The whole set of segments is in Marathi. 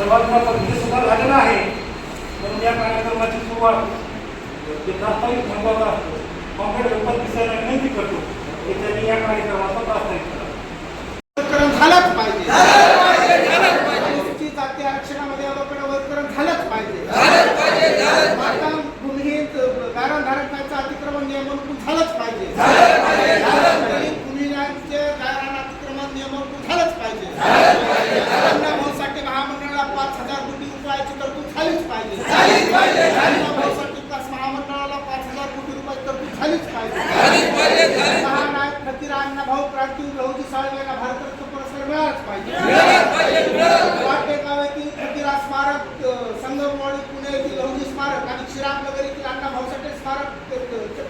सर्वात महत्त्वाचं हे सुद्धा झालेलं आहे. म्हणून या कार्यक्रमाची सुरुवात म्हणजे प्रास्ताविक महत्त्वाचा असतो. कॉम्प्युटर गणपत दिसायला विनंती करतो की त्यांनी या कार्यक्रमाचा प्रास्ताविक करा. झालाच पाहिजे अनुसूचित जाती आरक्षणामध्ये अवकड वर्गीकरण झालंच पाहिजे माता भूमिहीन गारण धारकांचं अतिक्रमण नियमन झालंच पाहिजे दलित भूमिहीनांचे गारण अतिक्रमण नियमन झालंच पाहिजे अन्य भाऊसाठी महामंडळाला पाच हजार कोटी रुपयाची तरतूद झालीच पाहिजे अन्य भाऊसाठी विकास महामंडळाला पाच हजार कोटी रुपयाची तरतूद झालीच पाहिजे. फकीर अण्णा भाऊ क्रांती लहुजी साळवेला भारतरत्न पुरस्कार मिळालाच पाहिजे. वाटेगाव येथील फकीरा स्मारक संगमवाडी पुणे येथील लहुजी स्मारक आणि श्रीरामनगर येथील अण्णा भाऊसाठे स्मारक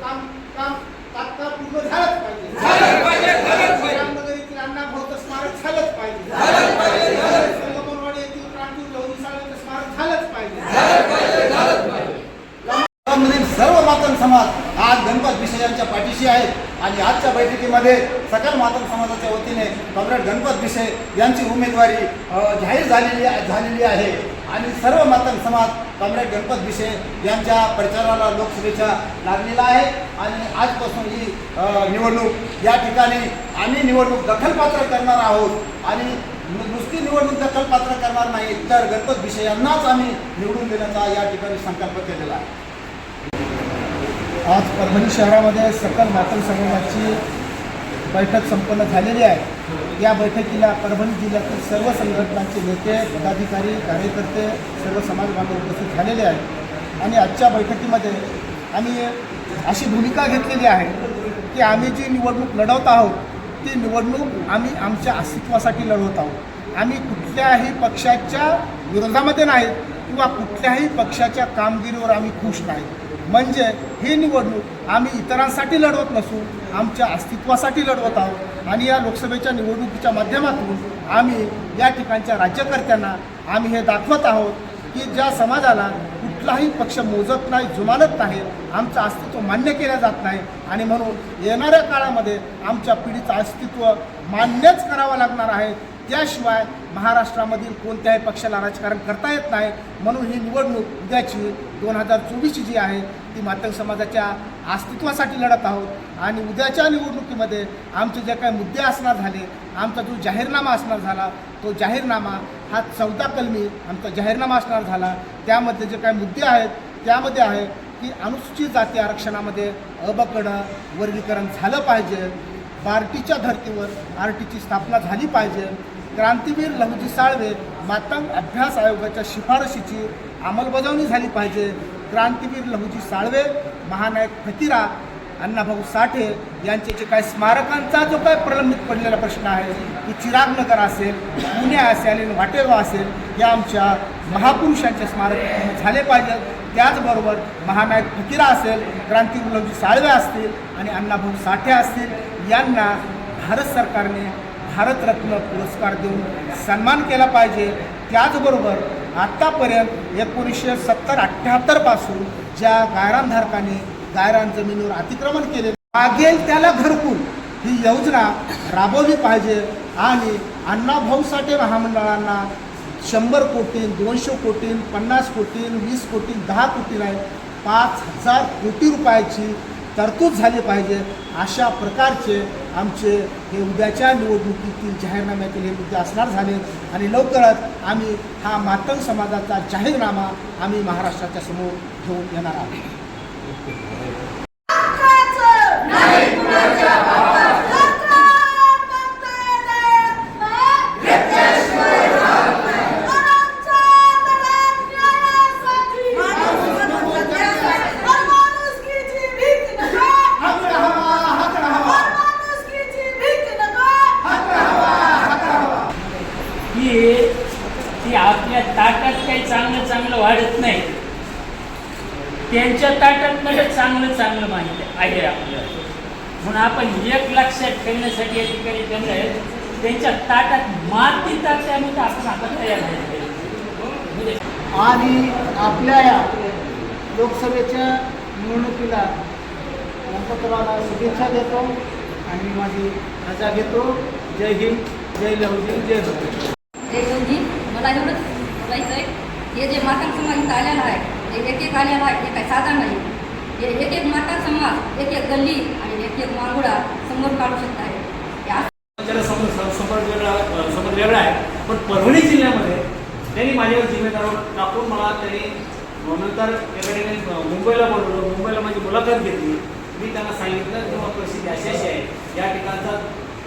काम काम तात्काळ पूर्ण झालंच पाहिजे. श्रीरामनगर येथील अण्णा भाऊचं स्मारक झालंच पाहिजे. संगमवाडी येथील क्रांती लहुजी साळवेचं स्मारक झालंच पाहिजे. सर्व मातंग समाज आज गणपत विषयांच्या पाठीशी आहेत आणि आजच्या बैठकीमध्ये सकल मातम समाजाच्या वतीने कॉम्रेड गणपत विषय यांची उमेदवारी जाहीर झालेली झालेली आहे. आणि सर्व मातम समाज कॉम्रेड गणपत विषय यांच्या प्रचाराला लोकसभेच्या लागलेला आहे. आणि आजपासून ही निवडणूक या ठिकाणी आम्ही निवडणूक दखलपात्र करणार आहोत. आणि नुसती निवडणूक दखलपात्र करणार नाही तर गणपत विषयांनाच आम्ही निवडून देण्याचा या ठिकाणी संकल्प केलेला आहे. आज परभणी शहरामध्ये सकल मातंग समाजाची बैठक संपन्न झालेली आहे. या बैठकीला परभणी जिल्ह्यातील सर्व संघटनांचे नेते पदाधिकारी कार्यकर्ते सर्व समाज बांधव उपस्थित झालेले आहेत. आणि आजच्या बैठकीमध्ये आम्ही अशी भूमिका घेतलेली आहे की आम्ही जी निवडणूक लढवत आहोत ती निवडणूक आम्ही आमच्या अस्तित्वासाठी लढवत आहोत. आम्ही कुठल्याही पक्षाच्या विरोधामध्ये नाहीत किंवा कुठल्याही पक्षाच्या कामगिरीवर आम्ही खुश नाहीत म्हणजे ही निवडणूक आम्ही इतरांसाठी लढवत नसून आमच्या अस्तित्वासाठी लढवत आहोत. आणि या लोकसभेच्या निवडणुकीच्या माध्यमातून आम्ही या ठिकाणच्या राज्यकर्त्यांना आम्ही हे दाखवत आहोत की ज्या समाजाला कुठलाही पक्ष मोजत नाही जुमानत नाही आमचं अस्तित्व मान्य केलं जात नाही. आणि म्हणून येणाऱ्या काळामध्ये आमच्या पिढीचं अस्तित्व मान्यच करावं लागणार आहे. त्याशिवाय महाराष्ट्रामधील कोणत्याही पक्षाला राजकारण करता येत नाही. म्हणून ही निवडणूक उद्याची दोन हजार चोवीसची जी आहे ती मातंग समाजाच्या अस्तित्वासाठी लढत आहोत. आणि उद्याच्या निवडणुकीमध्ये आमचे जे काही मुद्दे असणार झाले आमचा जो जाहीरनामा असणार झाला तो जाहीरनामा हा चौदा कलमी आमचा जाहीरनामा असणार झाला. त्यामध्ये जे काही मुद्दे आहेत त्यामध्ये आहे की अनुसूचित जाती आरक्षणामध्ये अबकडं वर्गीकरण झालं पाहिजे. बार्टीच्या धर्तीवर आर टीची स्थापना झाली पाहिजे. क्रांतीवीर लहुजी साळवे मातंग अभ्यास आयोगाच्या शिफारशीची अंमलबजावणी झाली पाहिजे. क्रांतीवीर लहुजी साळवे महानायक फकीरा अण्णाभाऊ साठे यांचे जे काही स्मारकांचा जो काही प्रलंबित पडलेला प्रश्न आहे की चिरागनगर असेल पुणे असेल आणि वाटेगाव असेल या आमच्या महापुरुषांचे स्मारक झाले पाहिजेत त्याचबरोबर महानायक फकीरा असेल क्रांतीवीर लहुजी साळवे असतील आणि अण्णाभाऊ साठे असतील यांना भारत सरकारने भारतरत्न पुरस्कार देऊन सन्मान केला पाहिजे. त्याचबरोबर आत्तापर्यंत एकोणीसशे सत्तर अठ्ठ्याहत्तरपासून ज्या गायरानधारकांनी गायरान जमिनीवर अतिक्रमण केले मागेल त्याला घरकुल. ही योजना राबवली पाहिजे आणि अण्णाभाऊ साठे महामंडळांना शंभर कोटी दोनशे कोटी पन्नास कोटी वीस कोटी दहा कोटी नाही पाच हजार कोटी रुपयाची तरतूद झाली पाहिजे. अशा प्रकारचे आमचे हे उद्याच्या निवडणुकीतील जाहीरनाम्यातील हे मुद्दे असणार झाले आणि लवकरच आम्ही हा मातंग समाजाचा जाहीरनामा आम्ही महाराष्ट्राच्या समोर घेऊन येणार आहोत हात राहावा हात राहावा हात राहावा हात राहावा की ती आपल्या ताटात काही चांगलं चांगलं वाढत नाही त्यांच्या ताटातमध्ये चांगलं चांगलं माहिती आहे आपल्याला. म्हणून आपण एक लक्षात ठेवण्यासाठी या ठिकाणी त्यांना त्यांच्या ताटात माती ताट्यामध्ये आपण आता तयार झाले. म्हणजे आणि आपल्या या लोकसभेच्या निवडणुकीला गणपतरावला शुभेच्छा देतो आणि माझी रजा घेतो. जय हिंद जय लहुजी जय भगत जय गौजी मला एवढंच बोलायचं आहे हे जे माता समाज इथं आलेला आहे एक एक आलेला हे काही साधा नाही. एक एक माता समाज एक एक गल्ली आणि एक एक मांगुळा समोर काढू शकत आहे. समज संपर्क वेगळा वेगळा आहे. पण परभणी जिल्ह्यामध्ये त्यांनी माझ्यावर जिम्मेदार टाकून मला त्यांनी नंतर एका मुंबईला बोलवलं. मुंबईला माझी मुलाखत घेतली. मी त्यांना सांगितलं किंवा परिस्थिती अशी अशी आहे. या ठिकाणचा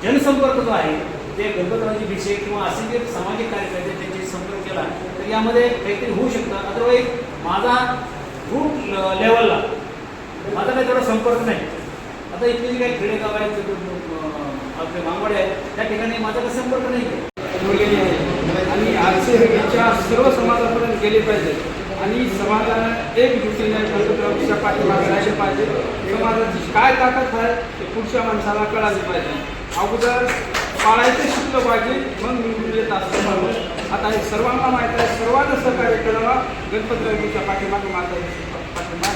जनसंपर्क जो आहे ते गणपतरावजी भिषे किंवा असे जे सामाजिक कार्यक्रम केला तर यामध्ये काहीतरी होऊ शकतं. अदरवाईज माझा रूट लेवलला माझा काही तेवढा संपर्क नाही. आता इथले जे काही खेडेगाव आहेत आपले मांगवडे आहेत त्या ठिकाणी माझा काही संपर्क नाही आहे. आहे आणि आजचे सर्व समाजापर्यंत गेले पाहिजे. आणि समाजानं एक दृष्टीने गणपतरावच्या पाठीमागे राहिले पाहिजे. समाजाची काय ताकद आहे ते पुढच्या माणसाला कळाली पाहिजे. अगोदर पाळायचं शिकलं पाहिजे मग निवडून येत असं म्हणून आता हे सर्वांना माहीत आहे सर्वांना सहकार्य करावा गणपतरावच्या पाठीमागे माझा पाठिंबा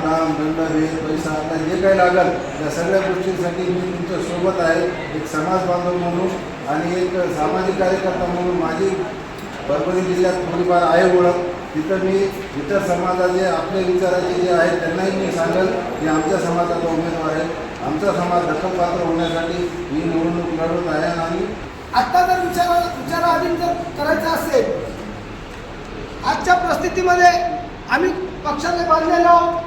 नाम दंड हे पैसा आता जे काही लागेल या सगळ्या गोष्टींसाठी मी तुमच्यासोबत आहे. एक समाज बांधव म्हणून आणि एक सामाजिक कार्यकर्ता म्हणून माझी परभणी जिल्ह्यात थोडीफार आहे ओळख तिथं मी इतर समाजाचे आपले विचाराचे जे आहेत त्यांनाही मी सांगेल की आमच्या समाजाचा उमेदवार आहे. आमचा समाज दखलपात्र होण्यासाठी मी निवडणूक लढवत आहे आणि आत्ता जर विचार विचाराधीन जर करायचं असेल आजच्या परिस्थितीमध्ये आम्ही पक्षाने बांधलेलो आहोत.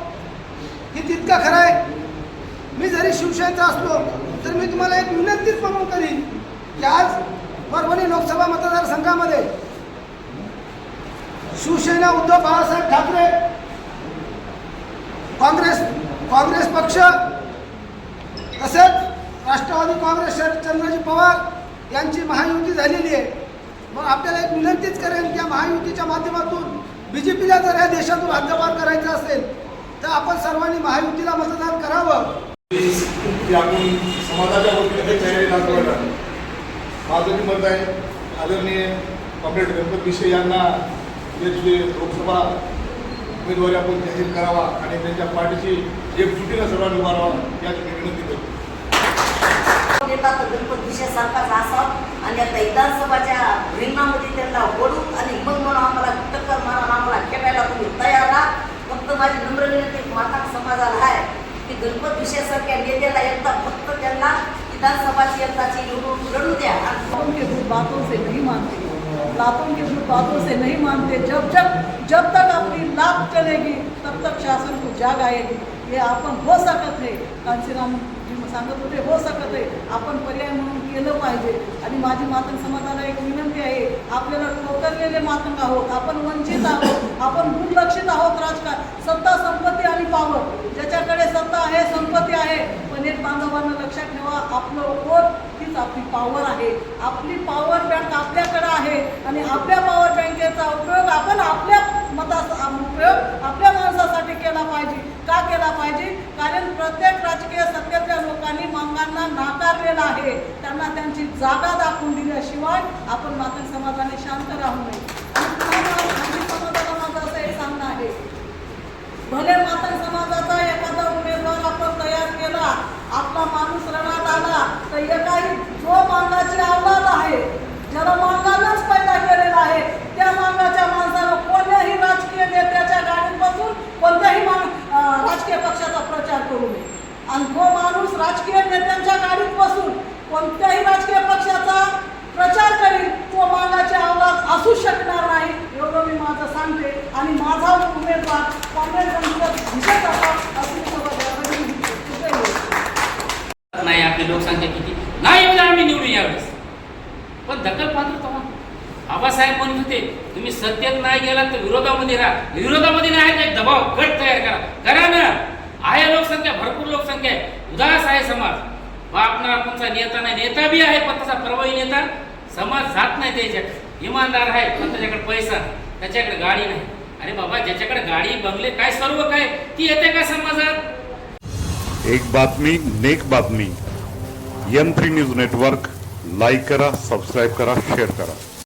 हे तितकं खरं आहे. मी जरी शिवसेनेचा असलो तर मी तुम्हाला एक विनंतीच म्हणून करीन की आज परभणी लोकसभा मतदारसंघामध्ये शिवसेना उद्धव बाळासाहेब ठाकरे काँग्रेस काँग्रेस पक्ष तसेच राष्ट्रवादी काँग्रेस शरदचंद्रजी पवार यांची महायुती झालेली आहे. मग आपल्याला एक विनंतीच करेन की या महायुतीच्या माध्यमातून बी जे पीला जर या देशातून हद्दपार करायचं असेल तर आपण सर्वांनी महायुतीला मतदान करावं. की आपण समाजाच्या वतीने माझं मत आहे आदरणीय कॉम्रेड गणपत विषय यांना जे लोकसभा उमेदवारी आपण जाहीर करावा आणि त्यांच्या पाठीशी एकजुटीनं सर्वांनी उभा राहावा याची विनंती करतो. नेता तर गणपत विषयासारखाच असावा आणि आता विधानसभाच्या रिंगणामध्ये त्यांना ओढून आणि मग म्हणून आम्हाला टक्कर मारा आम्हाला खेळायला तुम्ही तयार राहा. फक्त माझी नम्र विनंती माता समाजाला आहे की गणपत विषयासारख्या नेत्याला एकदा फक्त त्यांना विधानसभाची एकदाची निवडून लढू द्या. बातों से नहीं मानते. लातों की भूत बातों से नहीं मानते। जब जब जब तक अपनी लाभ चलेगी तब तक शासन को जाग आएगी। हे आपण हो। सकत आहे कांशीराम जी सांगत होते हो सकत आहे आपण पर्याय म्हणून केलं पाहिजे। आणि माझी मातंग समाजाला एक विनंती आहे आपल्याला ठोकरलेले मातंग आहोत आपण वंचित आहोत आपण दुर्लक्षित आहोत राजकारण. सत्ता संपत्ती आणि पावर. ज्याच्याकडे सत्ता आहे संपत्ती आहे. पण एक बांधवांना लक्षात ठेवा आपलं वोट हीच आपली पॉवर आहे. आपली पॉवर बँक आपल्या आणि आपल्या पॉवर बँकेचा उपयोग आपण आपल्या मताचा उपयोग आपल्या माणसासाठी केला पाहिजे. का केला पाहिजे? कारण प्रत्येक राजकीय सत्तेतल्या लोकांनी मागांना नाकारलेला आहे. त्यांना त्यांची जागा दाखवून दिल्याशिवाय आपण मात्र समाजाने शांत राहू नये आणि तुम्हाला खाजगी समाजाला माझं असं एक सांगणं आहे भले मात्र समाजाचा एखादा उमेदवार आपण तयार केला आपला माणूस रणात आला तर एकाही जो मांगाची अवलाद आहे ज्याला मांगानच पैदा केलेला आहे त्या मांगाच्या माणसाला कोणत्याही राजकीय नेत्याच्या गाडीत बसून कोणत्याही मान अं, राजकीय पक्षाचा प्रचार करू नये आणि तो माणूस राजकीय नेत्यांच्या गाडीत बसून कोणत्याही राजकीय पक्षाचा प्रचार करील तो मागाचे अवलाद असू शकणार नाही एवढं मी माझं सांगते. आणि माझा उमेदवार काँग्रेस गणपत दिसत असा असं नाही आपली लोकसंख्या किती? नाही एवढं आम्ही निवडून यावेळेस. पण दखल पात्र तेव्हा. बाबासाहेब म्हणत होते तुम्ही सत्तेत नाही गेला तर विरोधामध्ये राहा. विरोधामध्ये नाही एक दबाव गट तयार करा. करा ना. आहे लोकसंख्या भरपूर लोकसंख्या आहे. उदास आहे समाज. बापना कोणचा नेता नाही नेता बी आहे पण तसा प्रभावी नेता समाज जात नाही त्याच्याकडे इमानदार आहे पण त्याच्याकडे पैसा त्याच्याकडे गाडी नाही. अरे बाबा ज्याच्याकडे गाडी बंगले काय सर्व काय ती येते का समाजात? एक बातमी नेक बातमी. यंत्री थ्री न्यूज नेटवर्क लाईक करा सबस्क्राईब करा शेअर करा.